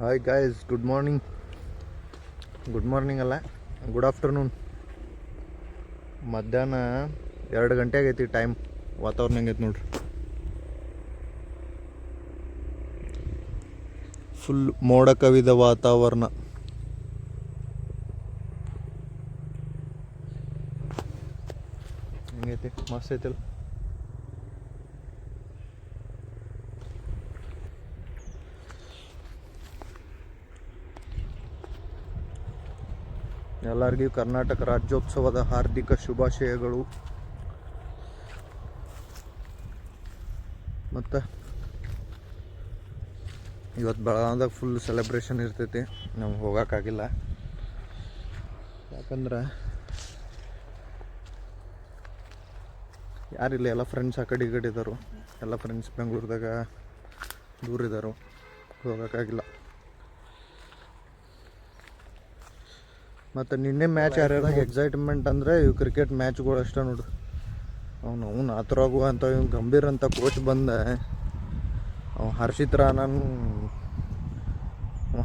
Hi guys good morning good morning ಅಲ್ಲ. Good afternoon ಮಧ್ಯಾಹ್ನ ಎರಡು ಗಂಟೆ ಆಗೈತಿ ಟೈಮ್ ವಾತಾವರಣ ಹೆಂಗೈತಿ ನೋಡ್ರಿ? ಫುಲ್ ಮೋಡ ಕವಿದ ವಾತಾವರಣ. ಹೆಂಗೈತಿ? ಮಸ್ತ್ ಐತಿಲ್ಲ? ಎಲ್ಲರಿಗೂ ಕರ್ನಾಟಕ ರಾಜ್ಯೋತ್ಸವದ ಹಾರ್ದಿಕ ಶುಭಾಶಯಗಳು. ಮತ್ತು ಇವತ್ತು ಬೆಳಗಾವ್ದಾಗ ಫುಲ್ ಸೆಲೆಬ್ರೇಷನ್ ಇರ್ತೈತಿ. ನಮ್ಗೆ ಹೋಗೋಕ್ಕಾಗಿಲ್ಲ ಯಾಕಂದ್ರೆ ಯಾರಿಲ್ಲ ಎಲ್ಲ ಫ್ರೆಂಡ್ಸ್ ಆ ಕಡೆ ಈ ಕಡೆ ಇದ್ದಾರು ಎಲ್ಲ ಫ್ರೆಂಡ್ಸ್ ಬೆಂಗಳೂರದಾಗ ದೂರ ಇದ್ದಾರು ಹೋಗೋಕ್ಕಾಗಿಲ್ಲ ಮತ್ತು ನಿನ್ನೆ ಮ್ಯಾಚ್ ಯಾರ್ಯಾರಾಗ ಎಕ್ಸೈಟ್ಮೆಂಟ್ ಅಂದರೆ ಇವು ಕ್ರಿಕೆಟ್ ಮ್ಯಾಚ್ಗಳು ಅಷ್ಟೇ ನೋಡು. ಅವ್ನು ಅವ್ನು ಆತರ ಅಂತ, ಇವ್ನು ಗಂಭೀರ್ ಅಂತ ಕೋಚ್ ಬಂದ. ಅವ ಹರ್ಷಿತ್ ರಾನನ್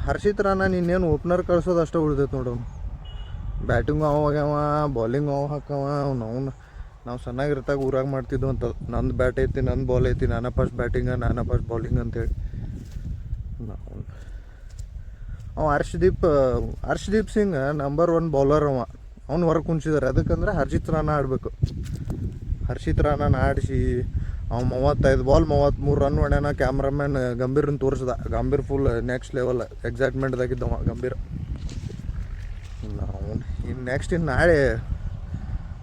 ಹರ್ಷಿತ್ ರಾನನ್ ಇನ್ನೇನು ಓಪನರ್ ಕಳ್ಸೋದು ಅಷ್ಟೇ ಉಳ್ದೈತೆ ನೋಡು ಅವ್ನು. ಬ್ಯಾಟಿಂಗು ಅವ ಆಗ್ಯಾವ ಬಾಲಿಂಗ್ ಅವ ಹಾಕವ, ಅವ್ನು ಅವ್ನು ನಾವು ಚೆನ್ನಾಗಿರ್ತಾಗ ಊರಾಗ ಮಾಡ್ತಿದ್ವು ಅಂತ. ನಂದು ಬ್ಯಾಟ್ ಐತಿ, ನಂದು ಬಾಲ್ ಐತಿ, ನಾನಾ ಫಸ್ಟ್ ಬ್ಯಾಟಿಂಗ ನಾನಾ ಫಸ್ಟ್ ಬಾಲಿಂಗ್ ಅಂತೇಳಿ. ನಾವು ಅವ Harshdeep Harshdeep Singh number one bowler ಅವ. ಅವ್ನು ಹೊರಗೆ ಕುಂಚಿದಾರೆ ಅದಕ್ಕಂದ್ರೆ ಹರ್ಷಿತ್ ರಾಣ ಆಡಬೇಕು. ಹರ್ಷಿತ್ ರಾಣನ ಆಡಿಸಿ ಅವ ಮೂವತ್ತೈದು ಬಾಲ್ ಮೂವತ್ತ್ಮೂರು ರನ್ ಹೊಡ್ಯಾನ. ಕ್ಯಾಮ್ರಾಮ್ಯಾನ್ ಗಂಭೀರನ ತೋರಿಸ್ದ. ಗಂಭೀರ್ ಫುಲ್ ನೆಕ್ಸ್ಟ್ ಲೆವೆಲ್ ಎಕ್ಸೈಟ್ಮೆಂಟ್ದಾಗಿದ್ದವ ಗಂಭೀರ್. ಅವನು ಇನ್ನು ನೆಕ್ಸ್ಟ್ ಇನ್ನು ನಾಳೆ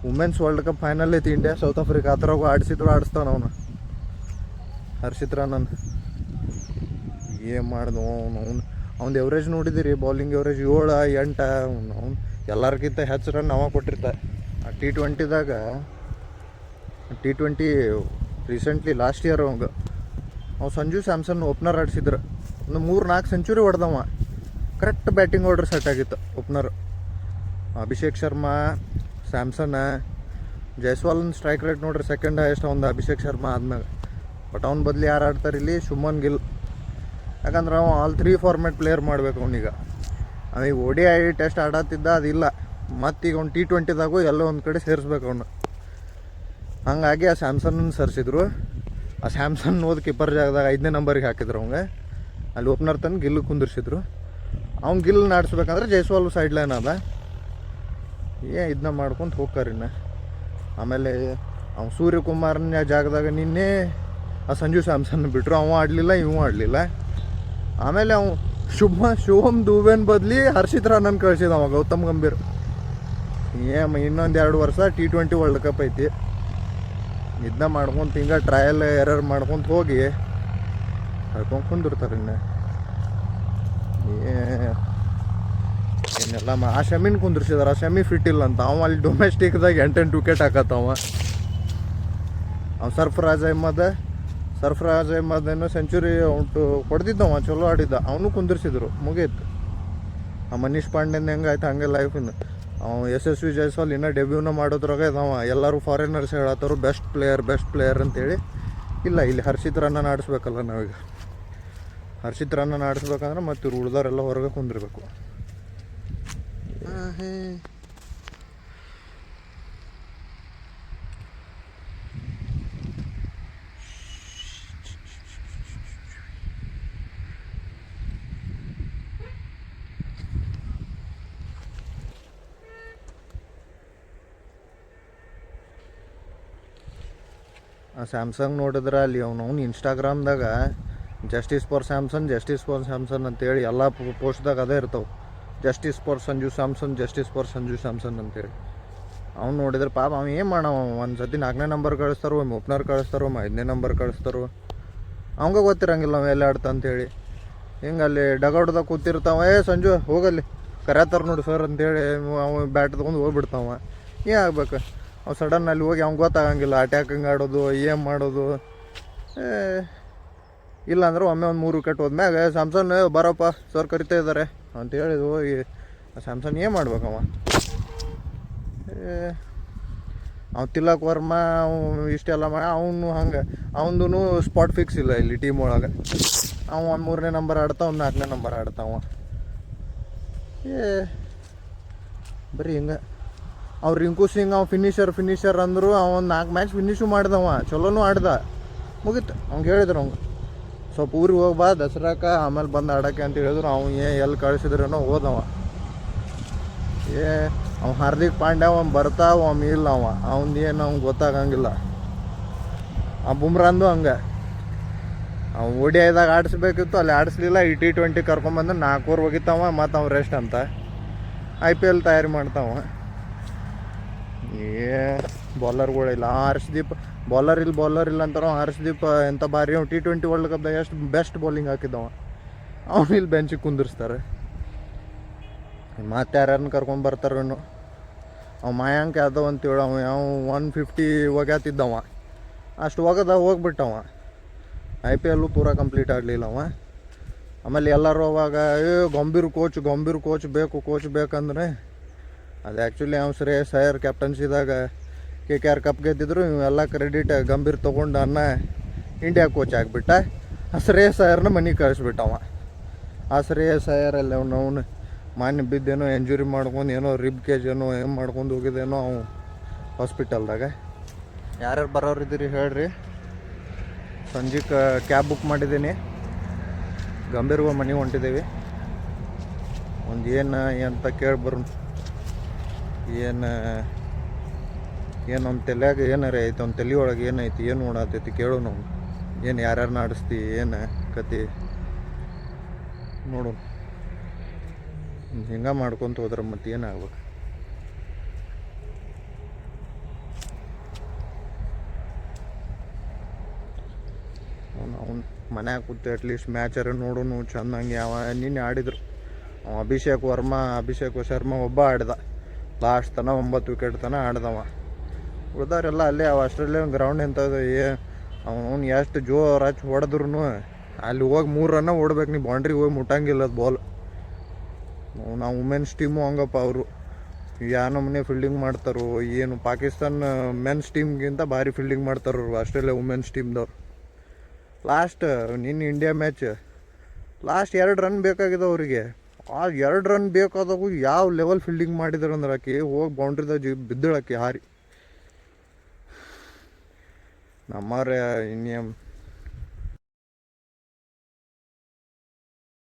ವುಮೆನ್ಸ್ ವರ್ಲ್ಡ್ ಕಪ್ ಫೈನಲ್ ಐತಿ. ಇಂಡಿಯಾ ಸೌತ್ ಆಫ್ರಿಕಾ ಆ ಆಡಿಸಿದ್ರು, ಆಡಿಸ್ತಾನ ಅವನು. ಹರ್ಷಿತ್ ರಾಣನ್. ಏನು ಮಾಡ್ದು ಅವನು, ಅವ್ನು. ಅವ್ನು ಎವ್ರೇಜ್ ನೋಡಿದಿರಿ ಬೌಲಿಂಗ್ ಎವರೇಜ್ ಏಳು, ಎಂಟು, ಅವ್ನು ಎಲ್ಲರಿಗಿಂತ ಹೆಚ್ಚು ರನ್ ಅವ ಕೊಟ್ಟಿರ್ತ. ಆ T ಟ್ವೆಂಟಿದಾಗ T twenty recently last year ಅವಂಗೆ. ಅವ್ನು ಸಂಜು ಸ್ಯಾಮ್ಸನ್ ಓಪ್ನರ್ ಆಡಿಸಿದ್ರು. ಒಂದು ಮೂರು ನಾಲ್ಕು ಸೆಂಚುರಿ ಹೊಡೆದವ. ಕರೆಕ್ಟ್ ಬ್ಯಾಟಿಂಗ್ ಆರ್ಡ್ರ್ ಸೆಟ್ ಆಗಿತ್ತು opener Abhishek Sharma, Samson Jaiswal strike rate ನೋಡ್ರಿ ಸೆಕೆಂಡ್ ಹೈಯೆಸ್ಟ್ ಒಂದು ಅಭಿಷೇಕ್ ಶರ್ಮಾ ಆದ್ಮೇಲೆ ಬಟ್ ಅವ್ನ ಬದಲು ಯಾರು ಆಡ್ತಾರೆ ಇಲ್ಲಿ? ಶುಮನ್ ಗಿಲ್. ಯಾಕಂದ್ರೆ ಅವ ಆಲ್ ತ್ರೀ ಫಾರ್ಮ್ಯಾಟ್ ಪ್ಲೇಯರ್ ಮಾಡ್ಬೇಕು ಅವನೀಗ. ಅವೀಗ ಓ ಡಿ ಐ ಟೆಸ್ಟ್ ಆಡತ್ತಿದ್ದ, ಅದಿಲ್ಲ. ಮತ್ತೀಗ ಅವ್ನು ಟಿ ಟ್ವೆಂಟಿದಾಗೂ ಎಲ್ಲೋ ಒಂದು ಕಡೆ ಸೇರಿಸ್ಬೇಕು ಅವನು. ಹಂಗಾಗಿ ಆ ಸ್ಯಾಮ್ಸನ್ ಸರ್ಸಿದ್ರು. ಆ ಸ್ಯಾಮ್ಸನ್ ಓದ್ ಕೀಪರ್ ಜಾಗದಾಗ ಐದನೇ ನಂಬರಿಗೆ ಹಾಕಿದ್ರು ಅವಂಗೆ. ಅಲ್ಲಿ ಓಪನರ್ ತನಕ ಗಿಲ್ಲು ಕುಂದಿರ್ಸಿದ್ರು. ಅವ್ನು ಗಿಲ್ ನಾಡಿಸ್ಬೇಕಂದ್ರೆ ಜೈಸ್ವಾಲ್ ಸೈಡ್ ಲೈನ್ ಅದ. ಏ ಇದನ್ನ ಮಾಡ್ಕೊಂತ ಹೋಗ್ತಾರಿನ್ನ ಆಮೇಲೆ ಅವ್ನು ಸೂರ್ಯಕುಮಾರನ ಜಾಗದಾಗ ನಿನ್ನೆ ಆ ಸಂಜು ಸ್ಯಾಮ್ಸನ್ ಬಿಟ್ಟರು ಅವ ಆಡಲಿಲ್ಲ ಇವೂ ಆಡಲಿಲ್ಲ. ಆಮೇಲೆ ಅವ ಶುಭ ಶುಭಮ್ ದೂಬೇನ್ ಬದ್ಲಿ ಹರ್ಷಿತ್ ರಾನನ್ ಕಳ್ಸಿದ ಅವ ಗೌತಮ್ ಗಂಭೀರ್. ಏ ಇನ್ನೊಂದು ಎರಡು ವರ್ಷ ಟಿ ಟ್ವೆಂಟಿ ವರ್ಲ್ಡ್ ಕಪ್ ಐತಿ. ಇದನ್ನ ಮಾಡ್ಕೊಂತ ಹಿಂಗೆ ಟ್ರಯಲ್ ಎರರ್ ಮಾಡ್ಕೊಂತ ಹೋಗಿ ಕಳ್ಕೊಂಡು ಕುಂದಿರ್ತಾರೆ ಇನ್ನ. ಏನೆಲ್ಲ ಆ ಶಮಿನ್ ಕುಂದ್ರಿಸಿದಾರೆ, ಆ ಶಮಿ ಫಿಟ್ ಇಲ್ಲ ಅಂತ ಅವ ಅಲ್ಲಿ ಡೊಮೆಸ್ಟಿಕ್ದಾಗ ಎಂಟೆಂಟು ವಿಕೆಟ್ ಹಾಕತ್ತವ ಅವ ಸರ್ಫರಾಜ್ ಅಹ್ಮದ್ ಸರ್ಫರಾಜ್ ಅಹಮದ್ ಏನೋ ಸೆಂಚುರಿ ಉಂಟು ಹೊಡೆದಿದ್ದವ, ಚಲೋ ಆಡಿದ್ದ. ಅವನು ಕುಂದಿರ್ಸಿದ್ರು, ಮುಗೀತು. ಆ ಮನೀಶ್ ಪಾಂಡೆನ್ ಹೆಂಗಾಯ್ತು ಹಂಗೆ ಲೈಫಿಂದ ಅವ ಯಶಸ್ವಿ ಜೈಸ್ವಾಲ್ ಇನ್ನೂ ಡೆಬ್ಯೂನ ಮಾಡೋದ್ರಾಗ ಇದಾವ. ಎಲ್ಲರೂ ಫಾರಿನರ್ಸ್ ಹೇಳತ್ತರು ಬೆಸ್ಟ್ ಪ್ಲೇಯರ್ ಬೆಸ್ಟ್ ಪ್ಲೇಯರ್ ಅಂತೇಳಿ. ಇಲ್ಲ, ಇಲ್ಲಿ ಹರ್ಷಿತ್ ರನ್ನ ಆಡಿಸ್ಬೇಕಲ್ಲ ನಾವೀಗ. ಹರ್ಷಿತ್ ರನ್ನ ಆಡಿಸ್ಬೇಕಂದ್ರೆ ಮತ್ತೆ ಇವ್ರು ಉಳ್ದವರೆಲ್ಲ ಹೊರಗೆ ಕುಂದಿರ್ಬೇಕು. ಸ್ಯಾಮ್ಸಂಗ್ ನೋಡಿದ್ರೆ ಅಲ್ಲಿ ಅವ್ನು ಅವ್ನು ಇನ್ಸ್ಟಾಗ್ರಾಮ್ದಾಗ justice for Samsung justice for Samsung ಅಂತೇಳಿ ಎಲ್ಲ ಪೋಸ್ಟ್ದಾಗ ಅದೇ ಇರ್ತಾವೆ. Justice for Sanju Samson justice for Sanju Samson ಅಂತೇಳಿ. ಅವ್ನು ನೋಡಿದ್ರೆ ಪಾಪ ಅವ್ನು ಏನು ಮಾಡವ ಒಂದು ಸತಿ ನಾಲ್ಕನೇ ನಂಬರ್ ಕಳಿಸ್ತಾರೋ ಒಮ್ಮೆ ಓಪ್ನರ್ ಕಳಿಸ್ತಾರೋ ಒಮ್ಮೆ ಐದನೇ ನಂಬರ್ ಕಳಿಸ್ತಾರೋ? ಅವಂಗ ಗೊತ್ತಿರಂಗಿಲ್ಲ ಅವ ಎಲ್ಲ ಆಡ್ತ ಅಂತೇಳಿ. ಹಿಂಗೆ ಅಲ್ಲಿ ಡಗೌಟ್ದಾಗ ಕೂತಿರ್ತಾವ, ಏ ಸಂಜು, ಹೋಗಲ್ಲಿ. ಕರ್ಯಾತಾರ ನೋಡಿ ಸರ್ ಅಂತೇಳಿ ಅವ ಬ್ಯಾಟ್ ತೊಗೊಂಡು ಹೋಗ್ಬಿಡ್ತಾವ. ಏನು ಆಗ್ಬೇಕು? ಅವ್ ಸಡನ್ ಅಲ್ಲಿ ಹೋಗಿ ಅವ್ನು ಗೊತ್ತಾಗಂಗಿಲ್ಲ. ಅಟ್ಯಾಕಿಂಗ್ ಆಡೋದು ಏನು ಮಾಡೋದು. ಇಲ್ಲಾಂದ್ರೆ ಒಮ್ಮೆ ಒಂದು ಮೂರು ವಿಕೆಟ್ ಹೋದ್ಮ್ಯಾಗ ಸ್ಯಾಮ್ಸನ್ ಬರಪ್ಪ ಸರ್ ಕರಿತಾ ಇದ್ದಾರೆ ಅಂತ ಹೇಳಿದ್ವು ಹೋಗಿ ಸ್ಯಾಮ್ಸನ್ ಏನು ಮಾಡ್ಬೇಕವ ಅವ್ನು ತಿಲಕ್ ವರ್ಮಾ ಇಷ್ಟೆಲ್ಲ ಮಾಡಿ ಅವನು ಹಂಗೆ ಅವನದು ಸ್ಪಾಟ್ ಫಿಕ್ಸ್ ಇಲ್ಲ ಇಲ್ಲಿ ಟೀಮ್ ಒಳಗೆ. ಅವ ಒಂದು ಮೂರನೇ ನಂಬರ್ ಆಡ್ತಾವ ಒಂದು ನಾಲ್ಕನೇ ನಂಬರ್ ಆಡ್ತಾವ ಏ, ಬರೀ ಹಿಂಗೆ. ಅವ್ರು ರಿಂಕು ಸಿಂಗ್ ಅವ ಫಿನಿಷರ್ ಫಿನಿಷರ್ ಅಂದರು ಅವನು ನಾಲ್ಕು ಮ್ಯಾಚ್ ಫಿನಿಶು ಮಾಡ್ದವ, ಚಲೋನು ಆಡ್ದ. ಮುಗೀತು ಅವ್ಗೆ ಹೇಳಿದ್ರು ಅವ್ನು ಸ್ವಲ್ಪ ಊರಿಗೆ ಹೋಗ್ಬಾ ದಸರಾಕ, ಆಮೇಲೆ ಬಂದು ಆಡಕ್ಕೆ ಅಂತ ಹೇಳಿದ್ರು, ಅವ್ನು ಏ ಎಲ್ಲಿ ಕಳಿಸಿದ್ರೇನೋ ಹೋದವ. ಏ ಅವ ಹಾರ್ದಿಕ್ ಪಾಂಡ್ಯ, ಅವನು ಬರ್ತಾವ ಅವ್ನು ಇಲ್ಲ ಅವ. ಅವ್ನು ಏನು ಅವ್ನು ಗೊತ್ತಾಗಂಗಿಲ್ಲ. ಆ ಬುಮ್ರಾಂದು ಹಂಗೆ. ಅವ್ನು ಓಡಿ ಐದಾಗ ಆಡಿಸ್ಬೇಕಿತ್ತು, ಅಲ್ಲಿ ಆಡಿಸ್ಲಿಲ್ಲ, ಈ ಟಿ ಟ್ವೆಂಟಿ ಕರ್ಕೊಂಬಂದು ನಾಲ್ಕು ಓವರ್ ಹೋಗಿತ್ತವ ಮತ್ತು ಅವ್ನು ರೆಸ್ಟ್ ಅಂತ. ಐ ಪಿ ಎಲ್ ತಯಾರಿ ಮಾಡ್ತಾವ. ಏ ಬಾಲರ್ಗಳಿಲ್ಲ ಹರ್ಷದೀಪ್ ಬಾಲರ್ ಇಲ್ಲ ಬಾಲರ್ ಇಲ್ಲ ಅಂತಾರೋ ಹರ್ಷದೀಪ್ ಎಂಥ ಬಾರಿ ಟಿ ಟ್ವೆಂಟಿ ವರ್ಲ್ಡ್ ಕಪ್ದಾಗ ಎಷ್ಟು ಬೆಸ್ಟ್ ಬೌಲಿಂಗ್ ಹಾಕಿದ್ದವ. ಅವ್ನು ಇಲ್ಲಿ ಬೆಂಚಿಗೆ ಕುಂದಿರ್ಸ್ತಾರೆ. ಮತ್ತೆ ಯಾರ್ಯಾರನ್ನ ಕರ್ಕೊಂಡು ಬರ್ತಾರೇನು ಅವ ಮಾಯಾಂಕ್ ಅಂತ ಅಂತೇಳಿ ಅವ ಯಾವ ಒನ್ ಫಿಫ್ಟಿ ಒಗ್ಯಾತಿದ್ದವ. ಅಷ್ಟು ಹೋಗದ ಹೋಗ್ಬಿಟ್ಟವ. ಐ ಪಿ ಎಲ್ಲು ಪೂರ ಕಂಪ್ಲೀಟ್ ಆಗಲಿಲ್ಲ ಅವ. ಆಮೇಲೆ ಎಲ್ಲರೂ ಅವಾಗ, ಏ, ಗಂಭೀರ್ ಕೋಚ್ ಗಂಭೀರ್ ಕೋಚ್ ಬೇಕು ಕೋಚ್ ಬೇಕಂದ್ರೆ ಅದು ಆ್ಯಕ್ಚುಲಿ ಅವ್ನು ಶ್ರೇಯಸ್ ಅಯ್ಯರ್ ಕ್ಯಾಪ್ಟನ್ಸಿದಾಗ ಕೆ ಕೆ ಆರ್ ಕಪ್ ಗೆದ್ದಿದ್ರು ಇವೆಲ್ಲ ಕ್ರೆಡಿಟ್ ಗಂಭೀರ್ ತೊಗೊಂಡು ಅನ್ನ ಇಂಡಿಯಾ ಕೋಚ್ ಆಗಿಬಿಟ್ಟ. ಆ ಶ್ರೇಯಸ್ ಅಯ್ಯರ್ನ ಮನೆಗೆ ಕಳಿಸ್ಬಿಟ್ಟವ ಆ ಶ್ರೇಯಸ್ ಅಯ್ಯರಲ್ಲಿ ಅವ್ನು, ಅವನು ಮಾನ್ಯ ಬಿದ್ದೇನೋ ಎಂಜುರಿ ಮಾಡ್ಕೊಂಡು ಏನೋ ರಿಬ್ ಕೇಜ್ ಏನೋ, ಏನು ಮಾಡ್ಕೊಂಡು ಹೋಗಿದ್ದೇನೋ ಅವನು ಹಾಸ್ಪಿಟಲ್ದಾಗ ಯಾರ್ಯಾರು ಬರೋರು ಇದ್ದೀರಿ ಹೇಳ್ರಿ. ಸಂಜೆ ಕ್ಯಾಬ್ ಬುಕ್ ಮಾಡಿದ್ದೀನಿ. ಗಂಭೀರ್ವ ಮನೆಗೆ ಹೊಂಟಿದ್ದೀವಿ ಒಂದು ಏನು ಅಂತ ಕೇಳಿ ಬರೋಣ. ಏನು ಏನು ಅವ್ನ ತಲೆಯಾಗ ಏನಾರ ಐತೆ ಒಂದು ತಲೆ ಒಳಗೆ ಏನೈತಿ ಏನು ನೋಡತೈತಿ ಕೇಳು ನಾವು ಏನು ಯಾರ್ಯಾರು ನಾಡಿಸ್ತಿ, ಏನು ಕತಿ ನೋಡು. ಹಿಂಗೆ ಮಾಡ್ಕೊತ ಹೋದ್ರೆ ಮತ್ತೆ ಏನಾಗ್ಬೇಕು ಅವ್ನು ಮನ್ಯಾಗ ಕೂತು ಅಟ್ಲೀಸ್ಟ್ ಮ್ಯಾಚರ ನೋಡೋನು, ಚೆಂದಂಗೆ ಅವ ನಿನ್ನೆ ಆಡಿದ್ರು. ಅಭಿಷೇಕ್ ವರ್ಮಾ, ಅಭಿಷೇಕ್ ಶರ್ಮಾ ಒಬ್ಬ ಆಡ್ದ. ಲಾಸ್ಟ್ ತನ ಒಂಬತ್ತು ವಿಕೆಟ್ ತನ ಆಡ್ದವ. ಉಳ್ದವ್ರೆಲ್ಲ ಅಲ್ಲೇ ಅವ ಆಸ್ಟ್ರೇಲಿಯನ್ ಗ್ರೌಂಡ್ ಇಂಥದ್ದು ಏ, ಅವ್ನು ಎಷ್ಟು ಜೋರ್ ಹಚ್ಚಿ ಹೊಡೆದ್ರು ಅಲ್ಲಿ ಹೋಗಿ ಮೂರು ರನ್ನ ಓಡ್ಬೇಕು ನೀವು ಬೌಂಡ್ರಿಗೆ ಹೋಗಿ ಮುಟ್ಟಂಗಿಲ್ಲ ಅದು ಬಾಲ್ ನಾವು ವುಮೆನ್ಸ್ ಟೀಮು ಹಂಗಪ್ಪ ಅವರು. ಯಾವ ನಮ್ಮನೆ ಫೀಲ್ಡಿಂಗ್ ಮಾಡ್ತಾರೋ, ಏನು ಪಾಕಿಸ್ತಾನ ಮೆನ್ಸ್ ಟೀಮ್ಗಿಂತ ಭಾರಿ ಫೀಲ್ಡಿಂಗ್ ಮಾಡ್ತಾರೋ ಆಸ್ಟ್ರೇಲಿಯಾ ವುಮೆನ್ಸ್ ಟೀಮ್ದವ್ರು ಲಾಸ್ಟ್ ನಿನ್ನ ಇಂಡಿಯಾ ಮ್ಯಾಚ್ ಲಾಸ್ಟ್ ಎರಡು ರನ್ ಬೇಕಾಗಿದೆ ಅವರಿಗೆ. ಆ ಎರಡು ರನ್ ಬೇಕಾದಾಗೂ ಯಾವ ಲೆವೆಲ್ ಫೀಲ್ಡಿಂಗ್ ಮಾಡಿದ್ರು ಅಂದ್ರೆ ಆಕೆ ಹೋಗಿ ಬೌಂಡ್ರಿದಾಗ ಜಿ ಬಿದ್ದಳಾಕಿ ಹಾರಿ. ನಮ್ಮವ್ರೆ ಇನ್ನೇನು